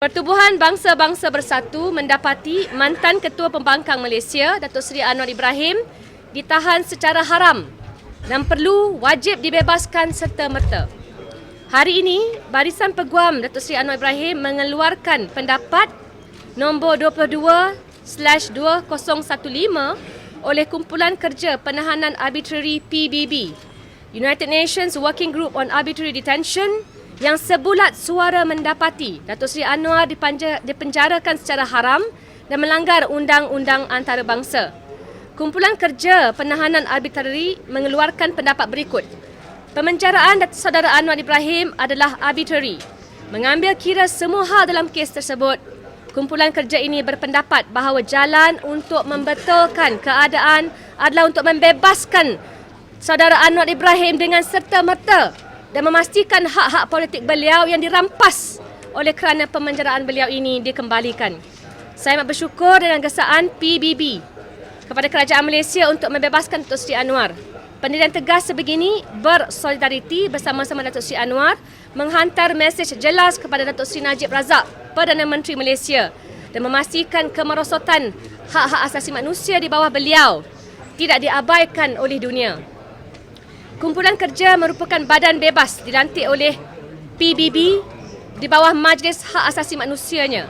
Pertubuhan Bangsa-Bangsa Bersatu mendapati mantan Ketua Pembangkang Malaysia Datuk Seri Anwar Ibrahim ditahan secara haram dan perlu wajib dibebaskan serta-merta. Hari ini, Barisan Peguam Datuk Seri Anwar Ibrahim mengeluarkan pendapat nombor 22/2015 oleh Kumpulan Kerja Penahanan Arbitrary PBB, United Nations Working Group on Arbitrary Detention yang sebulat suara mendapati Datuk Seri Anwar dipenjarakan secara haram dan melanggar undang-undang antarabangsa. Kumpulan Kerja Penahanan Arbitrary mengeluarkan pendapat berikut. Pemenjaraan Datuk Saudara Anwar Ibrahim adalah arbitrary. Mengambil kira semua hal dalam kes tersebut, kumpulan kerja ini berpendapat bahawa jalan untuk membetulkan keadaan adalah untuk membebaskan Saudara Anwar Ibrahim dengan serta-merta dan memastikan hak-hak politik beliau yang dirampas oleh kerana pemenjaraan beliau ini dikembalikan. Saya amat bersyukur dengan gesaan PBB kepada kerajaan Malaysia untuk membebaskan Datuk Seri Anwar. Pendirian tegas sebegini bersolidariti bersama-sama Datuk Seri Anwar menghantar mesej jelas kepada Datuk Seri Najib Razak, Perdana Menteri Malaysia dan memastikan kemerosotan hak-hak asasi manusia di bawah beliau tidak diabaikan oleh dunia. Kumpulan kerja merupakan badan bebas dilantik oleh PBB di bawah Majlis Hak Asasi Manusianya.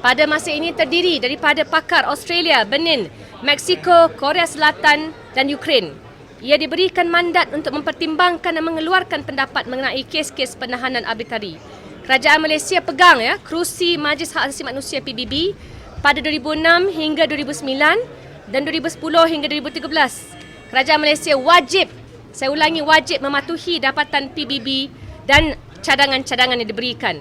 Pada masa ini terdiri daripada pakar Australia, Benin, Mexico, Korea Selatan dan Ukraine. Ia diberikan mandat untuk mempertimbangkan dan mengeluarkan pendapat mengenai kes-kes penahanan arbitrari. Kerajaan Malaysia pegang ya kerusi Majlis Hak Asasi Manusia PBB pada 2006 hingga 2009 dan 2010 hingga 2013. Kerajaan Malaysia wajib saya ulangi wajib mematuhi dapatan PBB dan cadangan-cadangan yang diberikan.